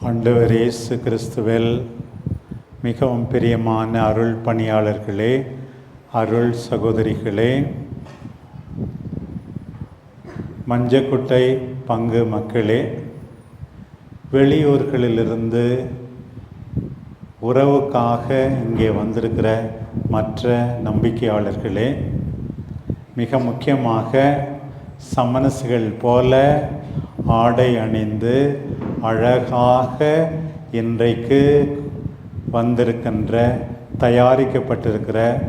ஆண்டவர் இயேசு கிறிஸ்துவில் மிகவும் பிரியமான அருள் பணியாளர்களே அருள் சகோதரிகளே மஞ்சக்குட்டை பங்கு மக்களே வெளியூர்களிலிருந்து உறவுக்காக இங்கே வந்திருக்கிற மற்ற நம்பிக்கையாளர்களே மிக முக்கியமாக சமனசுகள் போல ஆடை அணிந்து அழகாக இன்றைக்கு வந்திருக்கின்ற தயாரிக்கப்பட்டிருக்கிற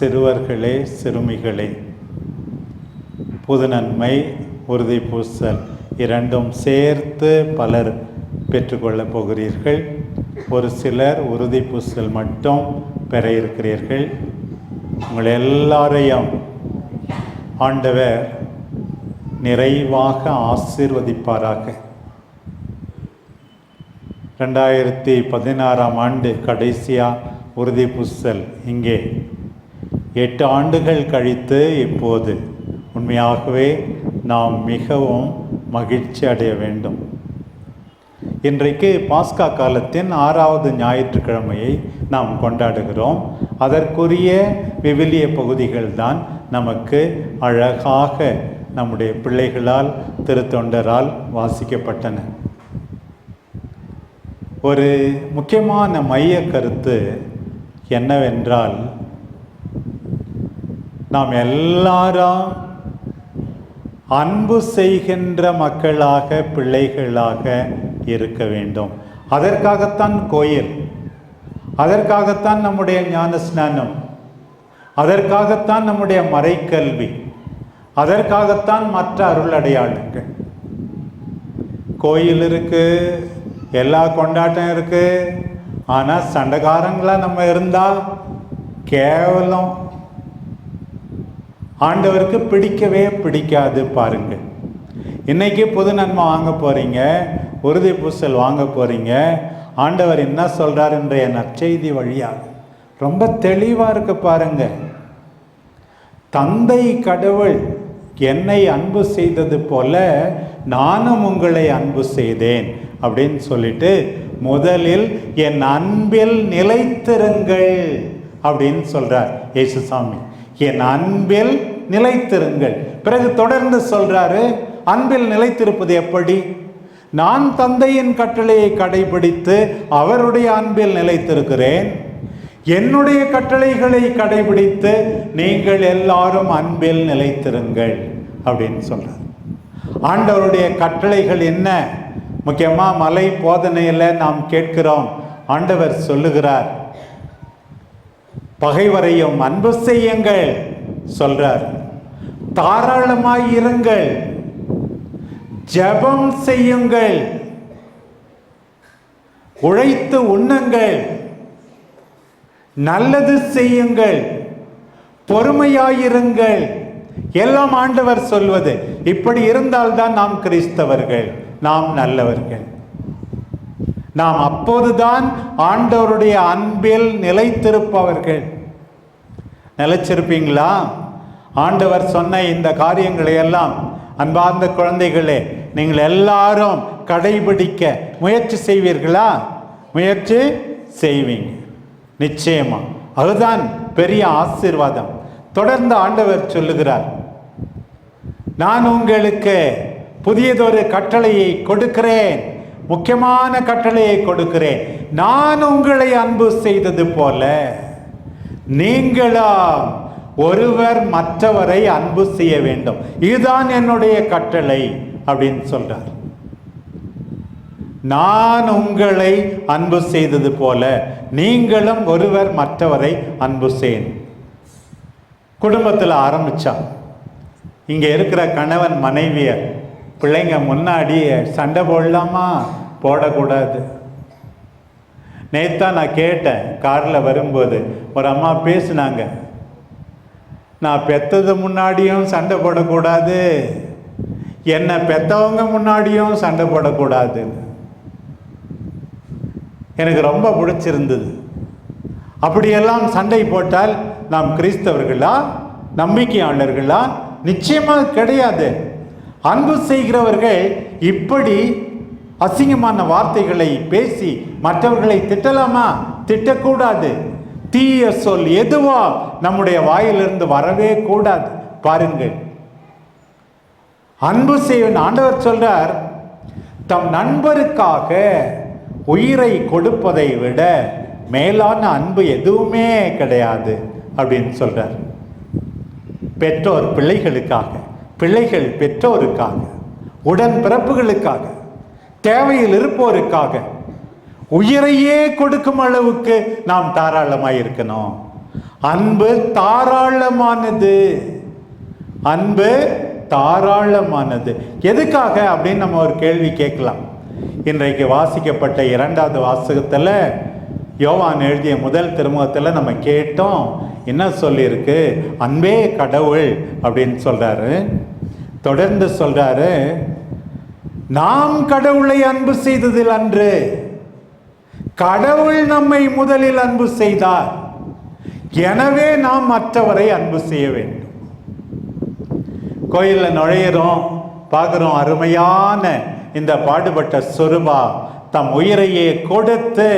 சிறுவர்களே சிறுமிகளே. புது நன்மை உறுதி பூசல் இரண்டும் சேர்த்து பலர் பெற்றுக்கொள்ளப் போகிறீர்கள். ஒரு சிலர் உறுதி பூசல் மட்டும் பெற இருக்கிறீர்கள். உங்கள் எல்லாரையும் ஆண்டவர் நிறைவாக ஆசீர்வதிப்பாராக. ரெண்டாயிரத்தி பதினாறாம் ஆண்டு கடைசியாக உறுதி புசல். இங்கே எட்டு ஆண்டுகள் கழித்து இப்போது உண்மையாகவே நாம் மிகவும் மகிழ்ச்சி அடைய வேண்டும். இன்றைக்கு பாஸ்கா காலத்தின் ஆறாவது ஞாயிற்றுக்கிழமையை நாம் கொண்டாடுகிறோம். அதற்குரிய விவிலிய பகுதிகள் தான் நமக்கு அழகாக நம்முடைய பிள்ளைகளால் திருத்தொண்டரால் வாசிக்கப்பட்டன. ஒரு முக்கியமான மைய கருத்து என்னவென்றால் நாம் எல்லாரும் அன்பு செய்கின்ற மக்களாக பிள்ளைகளாக இருக்க வேண்டும். அதற்காகத்தான் கோயில் அதற்காகத்தான் நம்முடைய ஞான ஸ்நானம் அதற்காகத்தான் நம்முடைய மறைக்கல்வி அதற்காகத்தான் மற்ற அருள் அடையாளங்கள் கோயில் இருக்குது எல்லா கொண்டாட்டம் இருக்குது ஆனால் சண்டைக்காரங்களாக நம்ம இருந்தால் கேவலம். ஆண்டவருக்கு பிடிக்கவே பிடிக்காது பாருங்க. இன்னைக்கு புது நன்மை வாங்க போகிறீங்க உறுதி பூசல் வாங்க போகிறீங்க ஆண்டவர் என்ன சொல்கிறார் என்ற நற்செய்தி வழியாக ரொம்ப தெளிவாக இருக்கு பாருங்க. தந்தை கடவுள் என்னை அன்பு செய்தது போல நானும் உங்களை அன்பு செய்தேன். அப்படின்னு சொல்லிட்டு முதலில் என் அன்பில் நிலைத்திருங்கள் அப்படின்னு சொல்றார் இயேசுசாமி என் அன்பில் நிலைத்திருங்கள். பிறகு தொடர்ந்து சொல்றாரு அன்பில் நிலைத்திருப்பது எப்படி? நான் தந்தையின் கட்டளையை கடைபிடித்து அவருடைய அன்பில் நிலைத்திருக்கிறேன். என்னுடைய கட்டளைகளை கடைபிடித்து நீங்கள் எல்லாரும் அன்பில் நிலைத்திருங்கள் அப்படின்னு சொல்றார். ஆண்டவருடைய கட்டளைகள் என்ன? முக்கியமாக மலை போதனையில் நாம் கேட்கிறோம். ஆண்டவர் சொல்லுகிறார். பகைவரையும் அன்பு செய்யுங்கள் சொல்றார். தாராளமாய் இருங்கள். ஜெபம் செய்யுங்கள். உழைத்து உண்ணுங்கள். நல்லது செய்யுங்கள். பொறுமையாயிருங்கள். எல்லாம் ஆண்டவர் சொல்வது. இப்படி இருந்தால்தான் நாம் கிறிஸ்தவர்கள். நாம் நல்லவர்கள். நாம் அப்போதுதான் ஆண்டவருடைய அன்பில் நிலைத்திருப்பவர்கள். நிலைச்சிருப்பீங்களா ஆண்டவர் சொன்ன இந்த காரியங்களை எல்லாம் அன்பார்ந்த குழந்தைகளே நீங்கள் எல்லாரும் கடைபிடிக்க முயற்சி செய்வீர்களா? முயற்சி செய்வீங்க. நிச்சயமா. அதுதான் பெரிய ஆசீர்வாதம். தொடர்ந்து ஆண்டவர் சொல்லுகிறார் நான் உங்களுக்கு புதியதொரு கட்டளையை கொடுக்கிறேன். முக்கியமான கட்டளையை கொடுக்கிறேன். நான் உங்களை அன்பு செய்தது போல நீங்களா ஒருவர் மற்றவரை அன்பு செய்ய வேண்டும். இதுதான் என்னுடைய கட்டளை அப்படின்னு சொல்றார். நான் உங்களை அன்பு செய்தது போல நீங்களும் ஒருவர் மற்றவரை அன்பு செய்யணும். குடும்பத்தில் ஆரம்பிச்சா இங்க இருக்கிற கணவன் மனைவியர் பிள்ளைங்க முன்னாடி சண்டை போடலாமா? போடக்கூடாது. நேத்தான் நான் கேட்டேன் காரில் வரும்போது. ஒரு அம்மா பேசினாங்க. நான் பெத்தது முன்னாடியும் சண்டை போடக்கூடாது. என்னை பெத்தவங்க முன்னாடியும் சண்டை போடக்கூடாதுன்னு எனக்கு ரொம்ப பிடிச்சிருந்தது. அப்படியெல்லாம் சண்டை போட்டால் நாம் கிறிஸ்தவர்களா? அன்பு செய்கிறவர்கள் இப்படி அசிங்கமான வார்த்தைகளை பேசி மற்றவர்களை திட்டலாமா? திட்டக்கூடாது. தீய சொல் எதுவா நம்முடைய வாயிலிருந்து வரவே கூடாது. பாருங்கள். அன்பு செய்வன் ஆண்டவர் சொல்றார் தம் நண்பருக்காக உயிரை கொடுப்பதை விட மேலான அன்பு எதுவுமே கிடையாது. அப்படின்னு சொல்றார். பெற்றோர் பிள்ளைகளுக்காக. பிள்ளைகள் பெற்றோருக்காக உடன் பிறப்புகளுக்காக தேவையில் இருப்போருக்காக உயிரையே கொடுக்கும் அளவுக்கு நாம் தாராளமாக இருக்கணும். அன்பு தாராளமானது. அன்பு தாராளமானது. எதுக்காக அப்படின்னு நம்ம ஒரு கேள்வி கேட்கலாம். இன்றைக்கு வாசிக்கப்பட்ட இரண்டாவது வாசகத்தில் யோவான் எழுதிய முதல் திருமுகத்தில் நம்ம கேட்டோம். என்ன சொல்லியிருக்கு? அன்பே கடவுள் அப்படின்னு சொல்கிறாரு தொடர்ந்து சொல்றாரு நாம் கடவுளை அன்பு செய்ததில் அன்று கடவுள் நம்மை முதலில் அன்பு செய்தார். எனவே நாம் மற்றவரை அன்பு செய்ய வேண்டும். கோயிலில் நுழையிறோம் பார்க்குறோம் அருமையான இந்த பாடுபட்ட சொருபா தம் உயிரையே கொடுத்து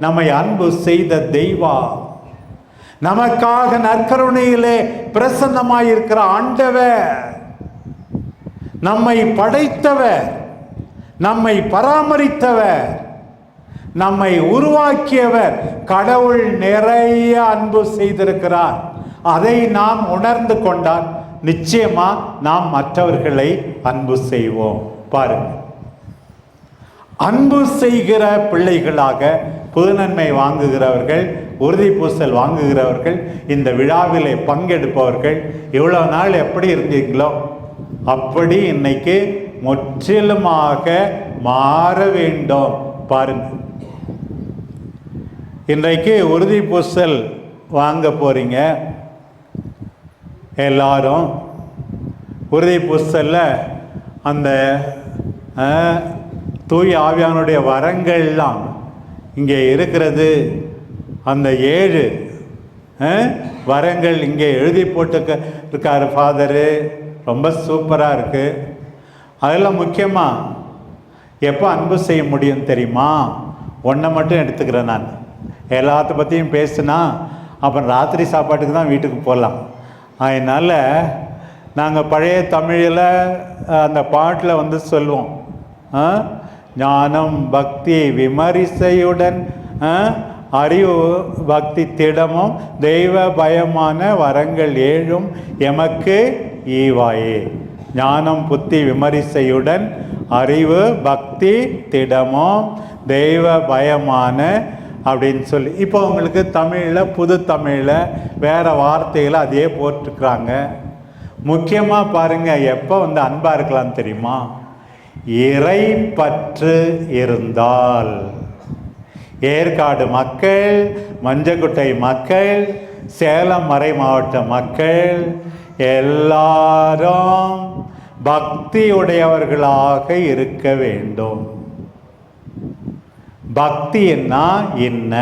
நம்மை அன்பு செய்த தெய்வா. நமக்காக நற்கருணையிலே பிரசன்னமாயிருக்கிற ஆண்டவர். நம்மை படைத்தவர் நம்மை பராமரித்தவர் நம்மை உருவாக்கியவர் கடவுள் நிறைய அன்பு செய்திருக்கிறார். அதை நாம் உணர்ந்து கொண்டால் நிச்சயமா நாம் மற்றவர்களை அன்பு செய்வோம். பாருங்க. அன்பு செய்கிற பிள்ளைகளாக புதுநன்மை வாங்குகிறவர்கள் உறுதி பூசல் வாங்குகிறவர்கள் இந்த விழாவிலே பங்கெடுப்பவர்கள் இவ்வளோ நாள் எப்படி இருந்தீங்களோ அப்படி இன்னைக்கு முற்றிலுமாக மாற வேண்டும். பாருங்க. இன்றைக்கு உறுதி பூசல் வாங்க போறீங்க. எல்லாரும் உறுதி பூசலில் அந்த அஹ், தூய ஆவியானுடைய வரங்கள்லாம் இங்கே இருக்கிறது. அந்த ஏழு வரங்கள் இங்கே எழுதி போட்டு இருக்காரு ஃபாதரு. ரொம்ப சூப்பராக இருக்குது அதெல்லாம் முக்கியமாக எப்போ அன்பு செய்ய முடியும் தெரியுமா? ஒன்றை மட்டும் எடுத்துக்கிறேன் நான். எல்லாத்த பற்றியும் பேசுனா அப்புறம் ராத்திரி சாப்பாட்டுக்கு தான் வீட்டுக்கு போகலாம் அதனால் நாங்கள் பழைய தமிழில் அந்த பாட்டில் வந்து சொல்லுவோம். ஆ? ஞானம் பக்தி விமரிசையுடன் ஆ? அறிவு பக்தி திடமும் தெய்வ பயமான வரங்கள் ஏழும் எமக்கு ஈவாயே. ஞானம் புத்தி விமரிசையுடன் அறிவு பக்தி திடமும் தெய்வ பயமான அப்படின்னு சொல்லி. இப்போ உங்களுக்கு தமிழில் புது தமிழில் வேறு வார்த்தைகளை அதே போட்டிருக்கிறாங்க. முக்கியமாக பாருங்கள் எப்போ வந்து அன்பாக இருக்கலாம் தெரியுமா? இறை பற்று இருந்தால். ஏற்காடு மக்கள் மஞ்சக்குட்டை மக்கள் சேலம் மறை மாவட்ட மக்கள் எல்லாரும் பக்தியுடையவர்களாக இருக்க வேண்டும். பக்தின்னா என்ன? என்ன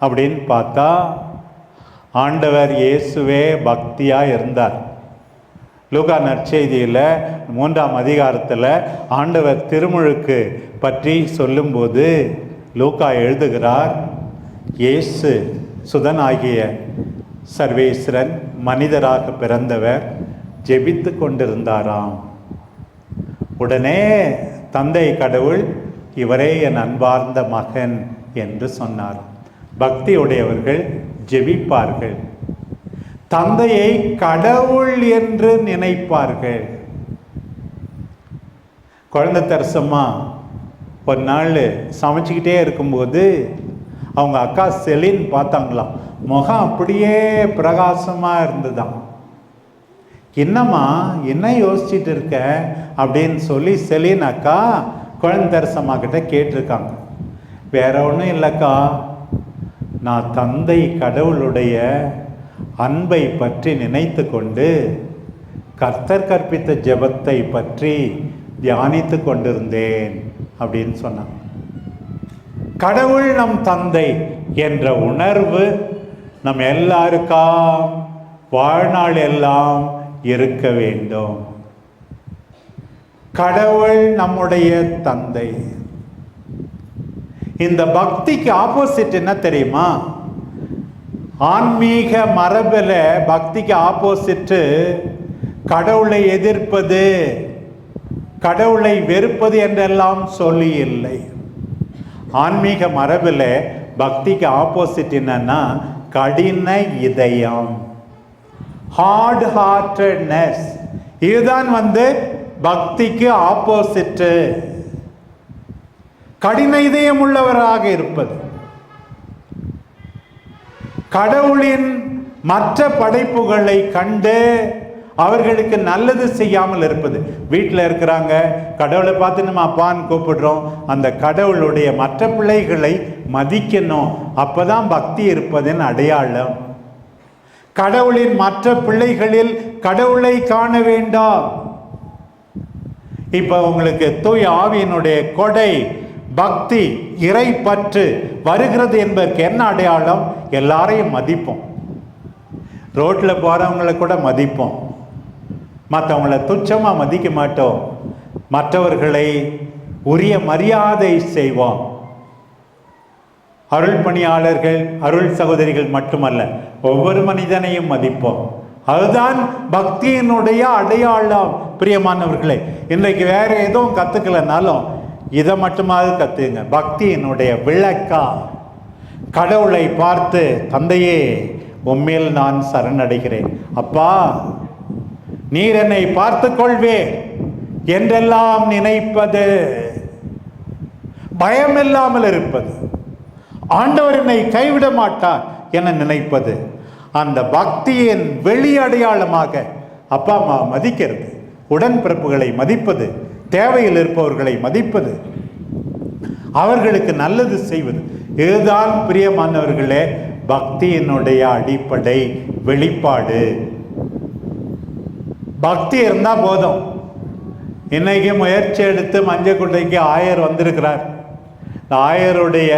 அப்படின்னு பார்த்தா ஆண்டவர் இயேசுவே பக்தியாக இருந்தார். லூகா நற்செய்தியில் மூன்றாம் அதிகாரத்தில் ஆண்டவர் திருமுழுக்கு பற்றி சொல்லும்போது லூகா எழுதுகிறார் இயேசு சுதனாகிய சர்வேஸ்வரன் மனிதராக பிறந்தவர் ஜெபித்து கொண்டிருந்தாராம். உடனே தந்தை கடவுள் இவரே என் அன்பார்ந்த மகன் என்று சொன்னார். பக்தியுடையவர்கள் ஜெபிப்பார்கள். தந்தையை கடவுள் என்று நினைப்பார்கள். குழந்தை தரசம்மா ஒரு நாள் சமைச்சிக்கிட்டே இருக்கும்போது அவங்க அக்கா செலின் பார்த்தாங்களாம். முகம் அப்படியே பிரகாசமாக இருந்ததாம் என்னம்மா என்ன யோசிச்சுட்டு இருக்க? அப்படின்னு சொல்லி செலின் அக்கா குழந்தரசம்மா கிட்ட கேட்டிருக்காங்க. வேற ஒன்றும் இல்லைக்கா. நான் தந்தை கடவுளுடைய அன்பை பற்றி நினைத்து கொண்டு கர்த்தர் கற்பித்த ஜெபத்தை பற்றி தியானித்து கொண்டிருந்தேன் அப்படின்னு சொன்னாங்க. கடவுள் நம் தந்தை என்ற உணர்வு நம் எல்லாருக்காம் வாழ்நாள் எல்லாம் இருக்க வேண்டும். கடவுள் நம்முடைய தந்தை. இந்த பக்திக்கு ஆப்போசிட் என்ன தெரியுமா? ஆன்மீக மரபில் பக்திக்கு ஆப்போசிட்டு கடவுளை எதிர்ப்பது கடவுளை வெறுப்பது என்றெல்லாம் சொல்லி இல்லை. ஆன்மீக மரபில் பக்திக்கு ஆப்போசிட் என்னன்னா கடின இதயம். ஹார்ட் ஹார்ட்டட்னஸ் இதுதான் வந்து பக்திக்கு ஆப்போசிட்டு கடின இதயம் உள்ளவராக இருப்பது. கடவுளின் மற்ற படைப்புகளை கண்டு அவர்களுக்கு நல்லது செய்யாமல் இருப்பது. வீட்டில் இருக்கிறாங்க கடவுளை பார்த்து நம்ம அப்பான்னு கூப்பிடுறோம். அந்த கடவுளுடைய மற்ற பிள்ளைகளை மதிக்கணும். அப்போ தான் பக்தி இருப்பதன் அடையாளம். கடவுளின் மற்ற பிள்ளைகளில் கடவுளை காண வேண்டாம். இப்போ உங்களுக்கு தூய் ஆவியினுடைய கொடை பக்தி இறை பற்று வருகிறது என்பதற்கு என்ன அடையாளம்? எல்லாரையும் மதிப்போம். ரோட்டில் போகிறவங்களை கூட மதிப்போம். மற்றவங்கள துச்சமாக மதிக்க மாட்டோம். மற்றவர்களை உரிய மரியாதை செய்வோம். அருள் பணியாளர்கள் அருள் சகோதரிகள் மட்டுமல்ல ஒவ்வொரு மனிதனையும் மதிப்போம். அதுதான் பக்தியினுடைய அடையாளம் பிரியமானவர்களே. இன்றைக்கு வேற எதுவும் கற்றுக்கலனாலும் இதை மட்டுமாவது கற்றுங்க பக்தியினுடைய விளக்கா. கடவுளை பார்த்து தந்தையே உண்மையில் நான் சரணடைகிறேன். அப்பா நீர் என்னை பார்த்து கொள்வே என்றெல்லாம் நினைப்பது. பயம் இல்லாமல் இருப்பது. ஆண்டவர் என்னை கைவிட மாட்டார் என நினைப்பது. அந்த பக்தியின் வெளி அடையாளமாக அப்பா அம்மா மதிக்கிறது. உடன்பிறப்புகளை மதிப்பது. தேவையில் இருப்பவர்களை மதிப்பது. அவர்களுக்கு நல்லது செய்வது. இதுதான் பிரியமானவர்களே பக்தியினுடைய அடிப்படை வெளிப்பாடு. பக்தி இருந்தால் போதும். இன்னைக்கு முயற்சி எடுத்து மஞ்சக்குட்டைக்கு ஆயர் வந்திருக்கிறார். இந்த ஆயருடைய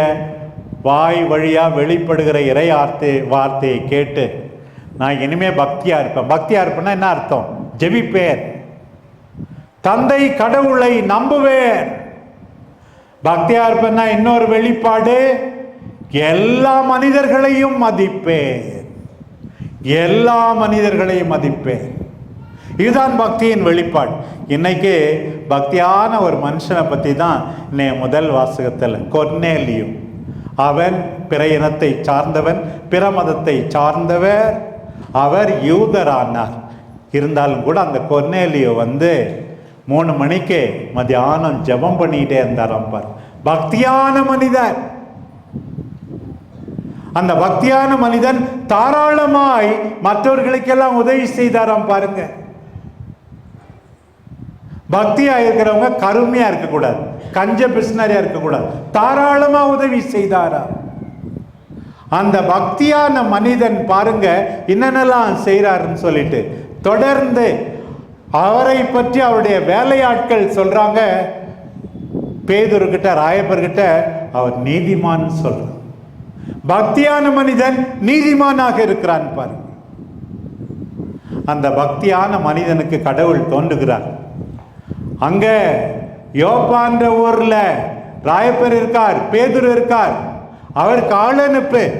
வாய் வழியாக வெளிப்படுகிற இறை வார்த்தை வார்த்தையை கேட்டு நான் இனிமே பக்தியாக இருப்பேன். பக்தியாக இருப்பேன்னா என்ன அர்த்தம்? ஜெபிப்பேன். தந்தை கடவுளை நம்புவேன். பக்தியாக இருப்பேன்னா இன்னொரு வெளிப்பாடு எல்லா மனிதர்களையும் மதிப்பேன். எல்லா மனிதர்களையும் மதிப்பேன். இதுதான் பக்தியின் வெளிப்பாடு. இன்னைக்கு பக்தியான ஒரு மனுஷனை பற்றி தான் நே முதல் வாசகத்தில் கொன்னேலியும் அவன் பிற இனத்தை சார்ந்தவன் பிற மதத்தை சார்ந்தவர் அவர் யூதரானார். இருந்தாலும் கூட அந்த கொர்னேலியோ வந்து மூணு மணிக்கு மதியானம் ஜெபம் பண்ணிக்கிட்டே இருந்தாராம் பார். பக்தியான மனிதர். அந்த பக்தியான மனிதன் தாராளமாய் மற்றவர்களுக்கெல்லாம் உதவி செய்தாராம் பாருங்க. பக்தியாக இருக்கிறவங்க கருமையாக இருக்கக்கூடாது. கஞ்ச பிசினரியாக இருக்கக்கூடாது. தாராளமாக உதவி செய்தாரா? அந்த பக்தியான மனிதன் பாருங்க என்னென்னலாம் செய்கிறாருன்னு சொல்லிட்டு தொடர்ந்து அவரை பற்றி அவருடைய வேலையாட்கள் சொல்கிறாங்க பேதுருக்கிட்ட ராயப்பர்கிட்ட அவர் நீதிமான் சொல்கிறார் பக்தியான மனிதன் நீதிமானாக இருக்கிறான் பாருங்க. அந்த பக்தியான மனிதனுக்கு கடவுள் தோன்றுகிறார். அங்க யோப்பான்ற ஊர்ல ராயப்பர் இருக்கார் பேதுரு இருக்கார். அவர் கால அனுப்பு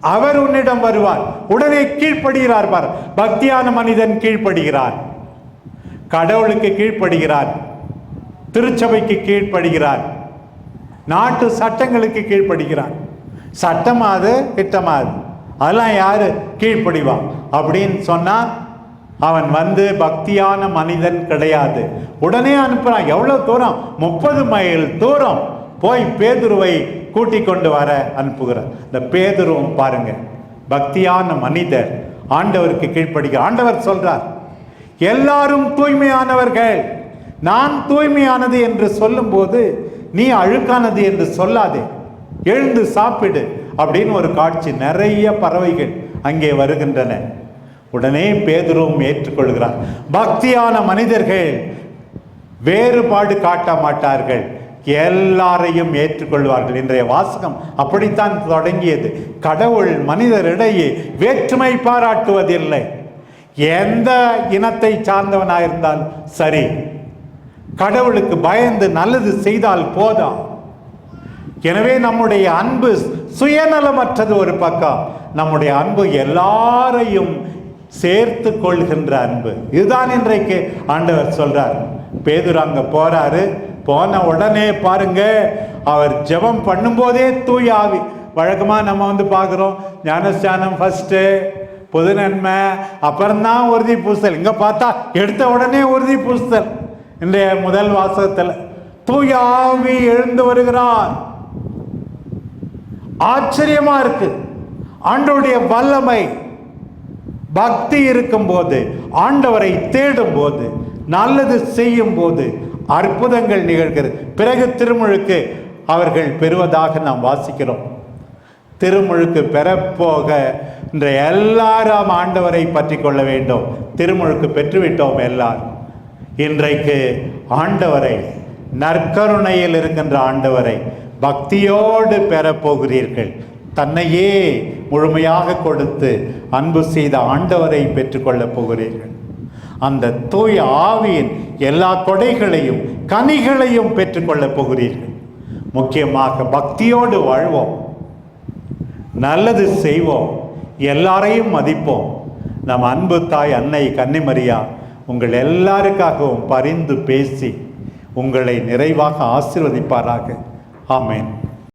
அவர் உன்னிடம் வருவார். உடனே கீழ்ப்படுகிறார் பார். பக்தியான மனிதன் கீழ்ப்படுகிறார். கடவுளுக்கு கீழ்ப்படுகிறார். திருச்சபைக்கு கீழ்ப்படுகிறார். நாட்டு சட்டங்களுக்கு கீழ்ப்படுகிறார். சட்டமாது திட்டமாது. அதெல்லாம் யாரு? கீழ்ப்படிவா. அப்படின்னு சொன்னா அவன் வந்து பக்தியான மனிதன் கிடையாது. உடனே அனுப்புறான். எவ்வளவு தூரம்? முப்பது மைல் தூரம். போய் பேதுருவை கூட்டி கொண்டு வர அனுப்புகிறார். இந்த பேதுருவும் பாருங்க பக்தியான மனிதர். ஆண்டவருக்கு கீழ்ப்படுகிற ஆண்டவர் சொல்றார் எல்லாரும் தூய்மையானவர்கள். நான் தூய்மையானது என்று சொல்லும்போது நீ அழுக்கானது என்று சொல்லாதே. எழுந்து சாப்பிடு அப்படின்னு ஒரு காட்சி. நிறைய பறவைகள் அங்கே வருகின்றன. உடனே பேதுருவும் ஏற்றுக்கொள்கிறார். பக்தியான மனிதர்கள் வேறுபாடு காட்ட மாட்டார்கள். எல்லாரையும் ஏற்றுக்கொள்வார்கள். இன்றைய வாசகம் அப்படித்தான் தொடங்கியது. கடவுள் மனிதரிடையே வேற்றுமை பாராட்டுவதில்லை. எந்த இனத்தை சார்ந்தவனாயிருந்தால் சரி. கடவுளுக்கு பயந்து நல்லது செய்தால் போதும். எனவே நம்முடைய அன்பு சுயநலமற்றது ஒரு பக்கம். நம்முடைய அன்பு எல்லாரையும் சேர்த்து கொள்கின்ற அன்பு. இதுதான் இன்றைக்கு ஆண்டவர் சொல்றார். பேதுரு அங்க போறாரு. போன உடனே பாருங்க அவர் ஜெபம் பண்ணும்போதே தூய் ஆவி. வழக்கமாக நம்ம வந்து பார்க்குறோம் ஞானஸ்தானம் ஃபஸ்ட்டு பொது நன்மை அப்புறம்தான் உறுதி பூசல். இங்கே பார்த்தா எடுத்த உடனே உறுதி பூசல். இன்றைய முதல் வாசகத்தில் தூயாவி எழுந்து வருகிறார். ஆச்சரியமா இருக்கு. ஆண்டோடைய வல்லமை பக்தி இருக்கும்போது ஆண்டவரை தேடும் போது நல்லது செய்யும் போது அற்புதங்கள் நிகழ்கிறது. பிறகு திருமுழுக்கு அவர்கள் பெறுவதாக நாம் வாசிக்கிறோம். திருமுழுக்கு பெறப்போக இன்ற எல்லாரும் ஆண்டவரை பற்றி கொள்ள வேண்டும். திருமுழுக்கு பெற்றுவிட்டோம் எல்லாரும். இன்றைக்கு ஆண்டவரை நற்கருணையில் இருக்கின்ற ஆண்டவரை பக்தியோடு பெறப்போகிறீர்கள். தன்னையே முழுமையாக கொடுத்து அன்பு செய்த ஆண்டவரை பெற்றுக்கொள்ளப் போகிறீர்கள். அந்த தூய ஆவியின் எல்லா கொடைகளையும் கனிகளையும் பெற்றுக்கொள்ளப் போகிறீர்கள். முக்கியமாக பக்தியோடு வாழ்வோம். நல்லது செய்வோம். எல்லாரையும் மதிப்போம். நம் அன்பு தாய் அன்னை கன்னிமரியா உங்கள் எல்லாருக்காகவும் பரிந்து பேசி உங்களை நிறைவாக ஆசிர்வதிப்பாராக. ஆமேன்.